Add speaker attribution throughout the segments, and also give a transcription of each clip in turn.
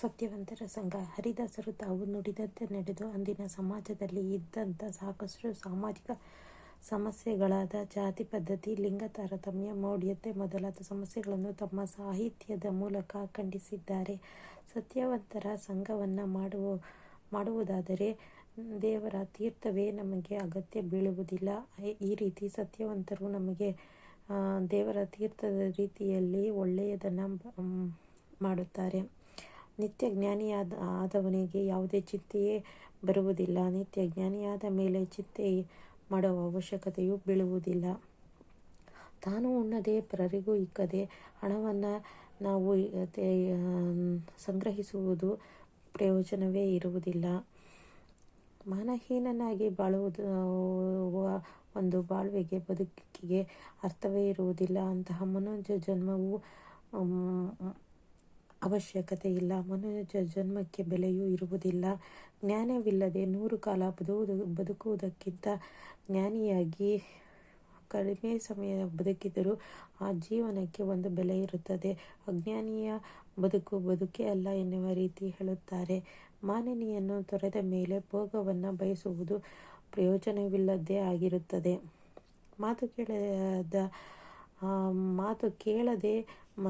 Speaker 1: ಸತ್ಯವಂತರ ಸಂಘ ಹರಿದಾಸರು ತಾವು ನುಡಿದಂತೆ ನಡೆದು ಅಂದಿನ ಸಮಾಜದಲ್ಲಿ ಇದ್ದಂಥ ಸಾಕಷ್ಟು ಸಾಮಾಜಿಕ ಸಮಸ್ಯೆಗಳಾದ ಜಾತಿ ಪದ್ಧತಿ, ಲಿಂಗ ತಾರತಮ್ಯ, ಮೌಢ್ಯತೆ ಮೊದಲಾದ ಸಮಸ್ಯೆಗಳನ್ನು ತಮ್ಮ ಸಾಹಿತ್ಯದ ಮೂಲಕ ಖಂಡಿಸಿದ್ದಾರೆ. ಸತ್ಯವಂತರ ಸಂಘವನ್ನು ಮಾಡುವ, ಮಾಡುವುದಾದರೆ ದೇವರ ತೀರ್ಥವೇ ನಮಗೆ ಅಗತ್ಯ ಬೀಳುವುದಿಲ್ಲ. ಈ ರೀತಿ ಸತ್ಯವಂತರು ನಮಗೆ ದೇವರ ತೀರ್ಥದ ರೀತಿಯಲ್ಲಿ ಒಳ್ಳೆಯದನ್ನು ಮಾಡುತ್ತಾರೆ. ನಿತ್ಯ ಜ್ಞಾನಿಯಾದ, ಆದವನಿಗೆ ಯಾವುದೇ ಚಿಂತೆಯೇ ಬರುವುದಿಲ್ಲ. ನಿತ್ಯ ಜ್ಞಾನಿಯಾದ ಮೇಲೆ ಚಿಂತೆ ಮಾಡುವ ಅವಶ್ಯಕತೆಯೂ ಬೀಳುವುದಿಲ್ಲ. ತಾನು ಉಣ್ಣದೆ ಪರರಿಗೂ ಇಕ್ಕದೆ ಹಣವನ್ನು ನಾವು ಸಂಗ್ರಹಿಸುವುದು ಪ್ರಯೋಜನವೇ ಇರುವುದಿಲ್ಲ. ಮಾನಹೀನನಾಗಿ ಬಾಳುವುದು ಒಂದು ಬಾಳ್ವೆಗೆ ಬದುಕಿಗೆ ಅರ್ಥವೇ ಇರುವುದಿಲ್ಲ. ಅಂತಹ ಮನೋಜ ಜನ್ಮವು ಅವಶ್ಯಕತೆ ಇಲ್ಲ. ಮನುಜ ಜನ್ಮಕ್ಕೆ ಬೆಲೆಯೂ ಇರುವುದಿಲ್ಲ. ಜ್ಞಾನವಿಲ್ಲದೆ ನೂರು ಕಾಲ ಬದುವುದು ಬದುಕುವುದಕ್ಕಿಂತ ಜ್ಞಾನಿಯಾಗಿ ಕಡಿಮೆ ಸಮಯ ಬದುಕಿದರೂ ಆ ಜೀವನಕ್ಕೆ ಒಂದು ಬೆಲೆ ಇರುತ್ತದೆ. ಅಜ್ಞಾನಿಯ ಬದುಕು ಬದುಕೇ ಅಲ್ಲ ಎನ್ನುವ ರೀತಿ ಹೇಳುತ್ತಾರೆ. ಮಾನಿನಿಯನ್ನು ತೊರೆದ ಮೇಲೆ ಭೋಗವನ್ನು ಬಯಸುವುದು ಪ್ರಯೋಜನವಿಲ್ಲದೇ ಆಗಿರುತ್ತದೆ. ಮಾತು ಕೇಳದ ಮಾತು ಕೇಳದೆ ಮ,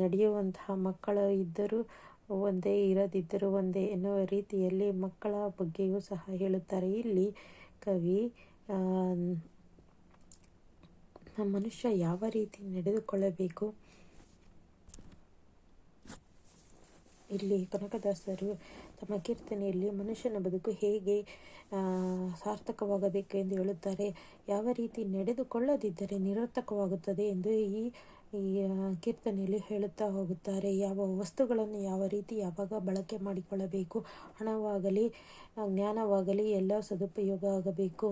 Speaker 1: ನಡೆಯುವಂತಹ ಮಕ್ಕಳು ಇದ್ದರೂ ಒಂದೇ ಇರದಿದ್ದರೂ ಒಂದೇ ಎನ್ನುವ ರೀತಿಯಲ್ಲಿ ಮಕ್ಕಳ ಬಗ್ಗೆಯೂ ಸಹ ಹೇಳುತ್ತಾರೆ. ಇಲ್ಲಿ ಕವಿ ಮನುಷ್ಯ ಯಾವ ರೀತಿ ನಡೆದುಕೊಳ್ಳಬೇಕು? ಇಲ್ಲಿ ಕನಕದಾಸರು ತಮ್ಮ ಕೀರ್ತನೆಯಲ್ಲಿ ಮನುಷ್ಯನ ಬದುಕು ಹೇಗೆ ಸಾರ್ಥಕವಾಗಬೇಕು ಎಂದು ಹೇಳುತ್ತಾರೆ. ಯಾವ ರೀತಿ ನಡೆದುಕೊಳ್ಳದಿದ್ದರೆ ನಿರರ್ಥಕವಾಗುತ್ತದೆ ಎಂದು ಈ ಈ ಕೀರ್ತನೆಯಲ್ಲಿ ಹೇಳುತ್ತಾ ಹೋಗುತ್ತಾರೆ. ಯಾವ ವಸ್ತುಗಳನ್ನು ಯಾವ ರೀತಿ ಯಾವಾಗ ಬಳಕೆ ಮಾಡಿಕೊಳ್ಳಬೇಕು, ಹಣವಾಗಲಿ ಜ್ಞಾನವಾಗಲಿ, ಎಲ್ಲ ಸದುಪಯೋಗ ಆಗಬೇಕು.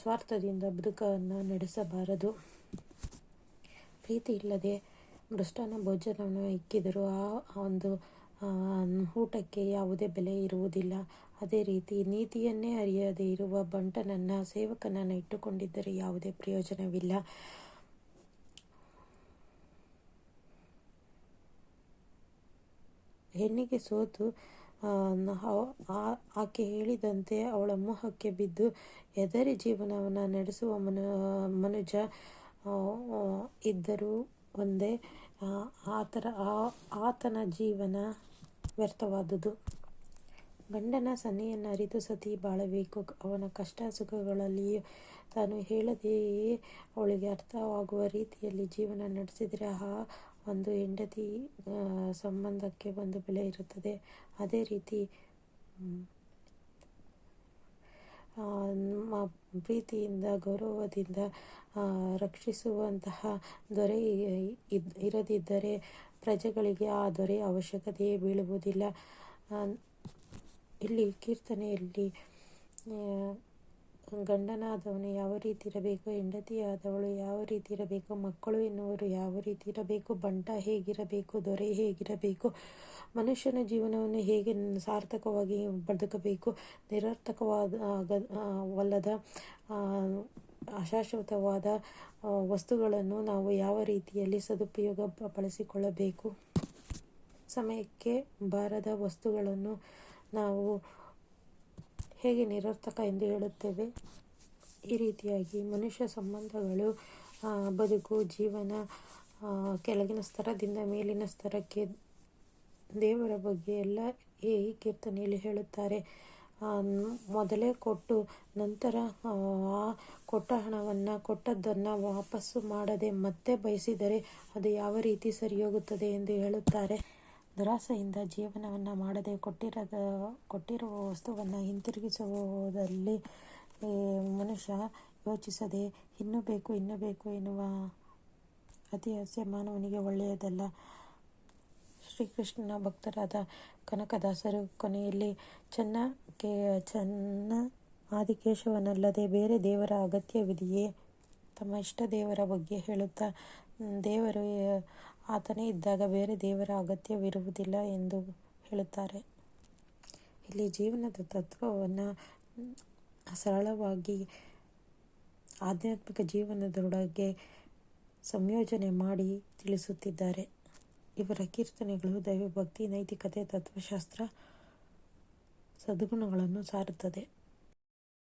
Speaker 1: ಸ್ವಾರ್ಥದಿಂದ ಬದುಕನ್ನು ನಡೆಸಬಾರದು. ಪ್ರೀತಿ ಇಲ್ಲದೆ ಮೃಷ್ಟಾನ್ನ ಭೋಜನವನ್ನು ಇಕ್ಕಿದರೂ ಆ ಒಂದು ಊಟಕ್ಕೆ ಯಾವುದೇ ಬೆಲೆ ಇರುವುದಿಲ್ಲ. ಅದೇ ರೀತಿ ನೀತಿಯನ್ನೇ ಅರಿಯದೇ ಇರುವ ಬಂಟನನ್ನು ಸೇವಕನನ್ನು ಇಟ್ಟುಕೊಂಡಿದ್ದರೆ ಯಾವುದೇ ಪ್ರಯೋಜನವಿಲ್ಲ. ಹೆಣ್ಣಿಗೆ ಸೋತು ಆಕೆ ಹೇಳಿದಂತೆ ಅವಳ ಮೋಹಕ್ಕೆ ಬಿದ್ದು ಎದರಿ ಜೀವನವನ್ನು ನಡೆಸುವ ಮನು, ಮನುಜ ಇದ್ದರೂ ಒಂದೇ ಆತರ ಆತನ ಜೀವನ ವ್ಯರ್ಥವಾದುದು. ಗಂಡನ ಸನ್ನೆಯನ್ನು ಅರಿತು ಸತಿ ಬಾಳಬೇಕು. ಅವನ ಕಷ್ಟ ಸುಖಗಳಲ್ಲಿಯೂ ತಾನು ಹೇಳದೆಯೇ ಅವಳಿಗೆ ಅರ್ಥವಾಗುವ ರೀತಿಯಲ್ಲಿ ಜೀವನ ನಡೆಸಿದರೆ ಆ ಒಂದು ಹೆಂಡತಿ ಸಂಬಂಧಕ್ಕೆ ಒಂದು ಬೆಲೆ ಇರುತ್ತದೆ. ಅದೇ ರೀತಿ ಪ್ರೀತಿಯಿಂದ ಗೌರವದಿಂದ ರಕ್ಷಿಸುವಂತಹ ದೊರೆ ಇರದಿದ್ದರೆ ಪ್ರಜೆಗಳಿಗೆ ಆ ದೊರೆಯ ಅವಶ್ಯಕತೆಯೇ ಬೀಳುವುದಿಲ್ಲ. ಇಲ್ಲಿ ಕೀರ್ತನೆಯಲ್ಲಿ ಗಂಡನಾದವನು ಯಾವ ರೀತಿ ಇರಬೇಕು, ಹೆಂಡತಿಯಾದವಳು ಯಾವ ರೀತಿ ಇರಬೇಕು, ಮಕ್ಕಳು ಎನ್ನುವರು ಯಾವ ರೀತಿ ಇರಬೇಕು, ಬಂಟ ಹೇಗಿರಬೇಕು, ದೊರೆ ಹೇಗಿರಬೇಕು, ಮನುಷ್ಯನ ಜೀವನವನ್ನು ಹೇಗೆ ಸಾರ್ಥಕವಾಗಿ ಬದುಕಬೇಕು, ನಿರರ್ಥಕವಾದ ವಲ್ಲದ ಅಶಾಶ್ವತವಾದ ವಸ್ತುಗಳನ್ನು ನಾವು ಯಾವ ರೀತಿಯಲ್ಲಿ ಸದುಪಯೋಗ ಬಳಸಿಕೊಳ್ಳಬೇಕು ಸಮಯಕ್ಕೆ ಬಾರದ ವಸ್ತುಗಳನ್ನು ನಾವು ಹೇಗೆ ನಿರರ್ಥಕ ಎಂದು ಹೇಳುತ್ತೇವೆ? ಈ ರೀತಿಯಾಗಿ ಮನುಷ್ಯ ಸಂಬಂಧಗಳು ಬದುಕು, ಜೀವನ ಕೆಳಗಿನ ಸ್ತರದಿಂದ ಮೇಲಿನ ಸ್ತರಕ್ಕೆ ದೇವರ ಬಗ್ಗೆ ಎಲ್ಲ ಈ ಕೀರ್ತನೆಯಲ್ಲಿ ಹೇಳುತ್ತಾರೆ. ಮೊದಲೇ ಕೊಟ್ಟು ನಂತರ, ಆ ಕೊಟ್ಟ ಹಣವನ್ನು, ಕೊಟ್ಟದ್ದನ್ನು ವಾಪಸ್ಸು ಮಾಡದೆ ಮತ್ತೆ ಬಯಸಿದರೆ ಅದು ಯಾವ ರೀತಿ ಸರಿಯೋಗುತ್ತದೆ ಎಂದು ಹೇಳುತ್ತಾರೆ. ದುರಾಸೆಯಿಂದ ಜೀವನವನ್ನು ಮಾಡದೆ ಕೊಟ್ಟಿರದ, ಕೊಟ್ಟಿರುವ ವಸ್ತುವನ್ನು ಹಿಂತಿರುಗಿಸುವುದರಲ್ಲಿ ಮನುಷ್ಯ ಯೋಚಿಸದೆ ಇನ್ನೂ ಬೇಕು ಇನ್ನೂ ಬೇಕು ಎನ್ನುವ ಅತಿ ಆಸೆ ಮಾನವನಿಗೆ ಒಳ್ಳೆಯದಲ್ಲ. ಶ್ರೀಕೃಷ್ಣನ ಭಕ್ತರಾದ ಕನಕದಾಸರು ಕೊನೆಯಲ್ಲಿ, ಚೆನ್ನ ಕೇ, ಚೆನ್ನ ಆದಿಕೇಶವನಲ್ಲದೆ ಬೇರೆ ದೇವರ ಅಗತ್ಯವಿದೆಯೇ? ತಮ್ಮ ಇಷ್ಟ ದೇವರ ಬಗ್ಗೆ ಹೇಳುತ್ತಾ ದೇವರು ಆತನೇ ಇದ್ದಾಗ ಬೇರೆ ದೇವರ ಅಗತ್ಯವಿರುವುದಿಲ್ಲ ಎಂದು ಹೇಳುತ್ತಾರೆ. ಇಲ್ಲಿ ಜೀವನದ ತತ್ವವನ್ನು ಸರಳವಾಗಿ ಆಧ್ಯಾತ್ಮಿಕ ಜೀವನದೊಳಗೆ ಸಂಯೋಜನೆ ಮಾಡಿ ತಿಳಿಸುತ್ತಿದ್ದಾರೆ. ಇವರ ಕೀರ್ತನೆಗಳು ದೈವಭಕ್ತಿ, ನೈತಿಕತೆ, ತತ್ವಶಾಸ್ತ್ರ, ಸದ್ಗುಣಗಳನ್ನು ಸಾರುತ್ತದೆ.